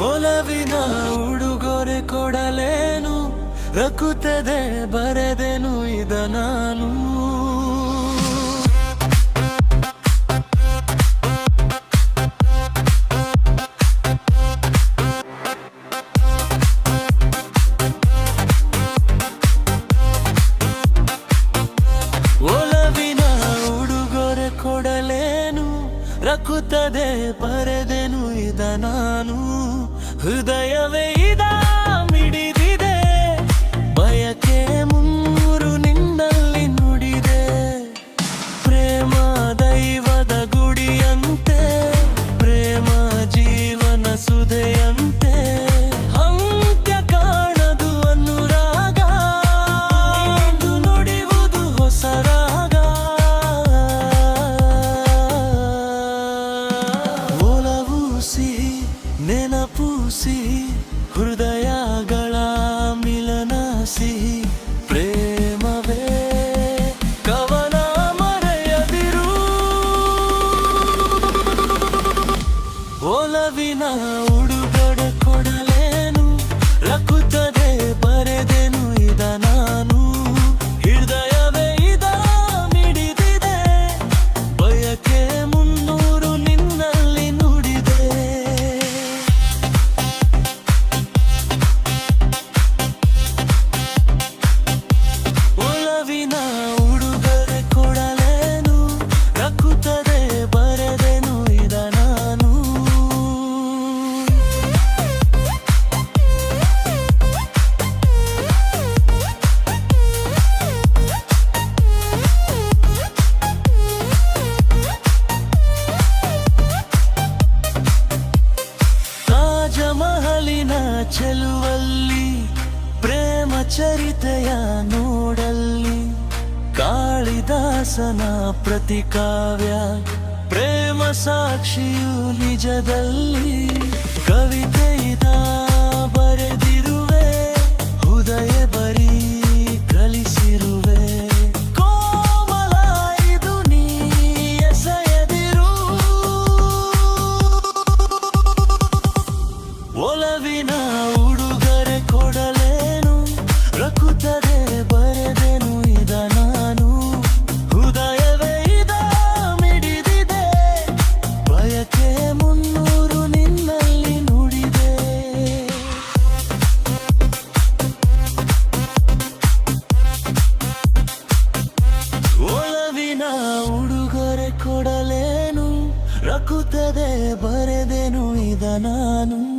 ಒಲವಿನ ಉಡುಗೊರೆ ಕೊಡಲೇನು? ರಕುತ್ತದೆ ಬರೆದೆನು ಇದ ನಾನು. ಉಡುಗೊರೆ ಕೊಡಲೇನು? ರಕುತ್ತದೆ ಬರೆದೆನು ಇದ ನಾನು. ಹೃದಯವೇ ಇದ, ಮಿಡಿದಿದೆ. ಬಯಕೆ ಮೂರು ನಿನ್ನಲ್ಲಿ ನುಡಿದೆ. ಪ್ರೇಮ ದೈವದ ಗುಡಿಯಂತೆ, ಪ್ರೇಮ ಜೀವನ ಸುಧೆಯಂತೆ. ಅಂತ್ಯ ಕಾಣದು ಅನುರಾಗ ನುಡಿಯುವುದು ಹೊಸ ರಾಗ. ಒಲವು ಸಿಹಿ ನೆನಪು ಸಿಹಿ ಹೃದಯಗಳ ಮಿಲನ ಸಿಹಿ ಪ್ರೇಮವೇ ಕವನ ಮರೆಯದಿರು. ಒಲವಿನ ಚರಿತೆಯ ನೋಡಲ್ಲಿ ಕಾಳಿದಾಸನ ಪ್ರತಿಕಾವ್ಯ ಪ್ರೇಮ ಸಾಕ್ಷಿಯು ನಿಜದಲ್ಲಿ ರಕ್ಕುತ್ತದೆ ಬರೆದೆನು ಇದ ನಾನು.